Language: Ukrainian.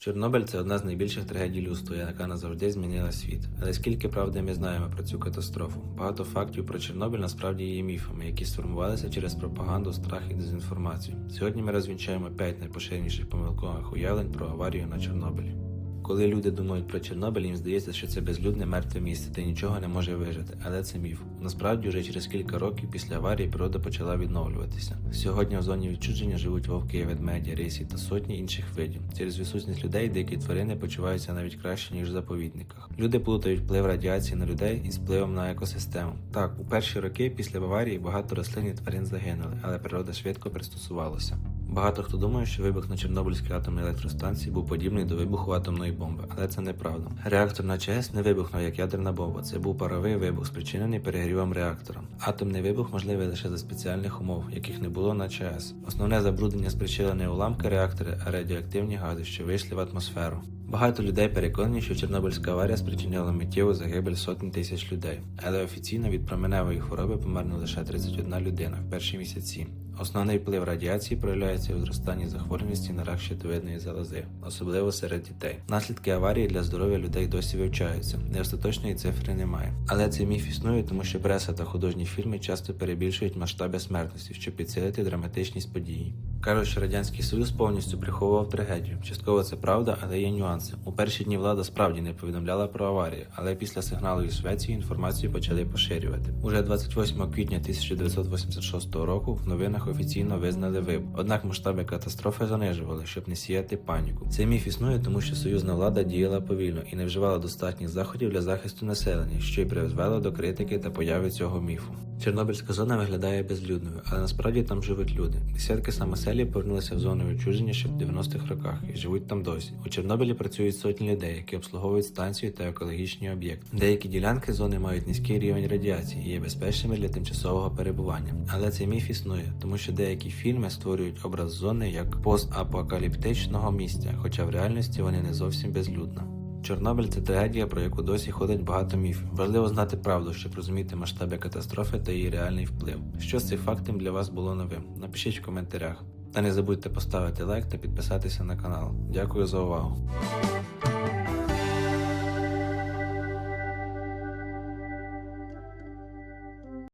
Чорнобиль це одна з найбільших трагедій людства, яка назавжди змінила світ. Але скільки правди ми знаємо про цю катастрофу? Багато фактів про Чорнобиль насправді є міфами, які сформувалися через пропаганду, страх і дезінформацію. Сьогодні ми розвінчаємо 5 найпоширеніших помилкових уявлень про аварію на Чорнобилі. Коли люди думають про Чорнобиль, їм здається, що це безлюдне мертве місце, де нічого не може вижити, але це міф. Насправді, вже через кілька років після аварії природа почала відновлюватися. Сьогодні в зоні відчуження живуть вовки, ведмеді, рисі та сотні інших видів. Через відсутність людей деякі тварини почуваються навіть краще ніж в заповідниках. Люди плутають вплив радіації на людей із впливом на екосистему. Так, у перші роки після аварії багато рослин і тварин загинули, але природа швидко пристосувалася. Багато хто думає, що вибух на Чорнобильській атомній електростанції був подібний до вибуху атомної бомби, але це неправда. Реактор на ЧАЕС не вибухнув як ядерна бомба. Це був паровий вибух, спричинений перегрівом реактора. Атомний вибух можливий лише за спеціальних умов, яких не було на ЧАЕС. Основне забруднення спричинили не уламки реактора, а радіоактивні гази, що вийшли в атмосферу. Багато людей переконані, що Чорнобильська аварія спричинила миттєву загибель сотень тисяч людей, але офіційно від променевої хвороби померла лише 31 людина в перші місяці. Основний вплив радіації проявляється у зростанні захворюваності на рак щитовидної залози, особливо серед дітей. Наслідки аварії для здоров'я людей досі вивчаються. Неостаточної цифри немає. Але цей міф існує, тому що преса та художні фільми часто перебільшують масштаби смертності, щоб підсилити драматичність події. Кажуть, що радянський союз повністю приховував трагедію. Частково це правда, але є нюанси. У перші дні влада справді не повідомляла про аварію, але після сигналу із Швеції інформацію почали поширювати. Уже 28 квітня 1986 року в новинах офіційно визнали вибух. Однак масштаби катастрофи занижували, щоб не сіяти паніку. Цей міф існує, тому що союзна влада діяла повільно і не вживала достатніх заходів для захисту населення, що й призвело до критики та появи цього міфу. Чорнобильська зона виглядає безлюдною, але насправді там живуть люди. Десятки самоселів повернулися в зону відчуження ще в 90-х роках і живуть там досі. У Чорнобилі працюють сотні людей, які обслуговують станцію та екологічні об'єкти. Деякі ділянки зони мають низький рівень радіації і є безпечними для тимчасового перебування. Але цей міф існує, тому що деякі фільми створюють образ зони як постапокаліптичного місця, хоча в реальності вони не зовсім безлюдна. Чорнобиль це трагедія, про яку досі ходить багато міфів. Важливо знати правду, щоб розуміти масштаби катастрофи та її реальний вплив. Що з цим фактом для вас було новим? Напишіть в коментарях. Та не забудьте поставити лайк та підписатися на канал. Дякую за увагу.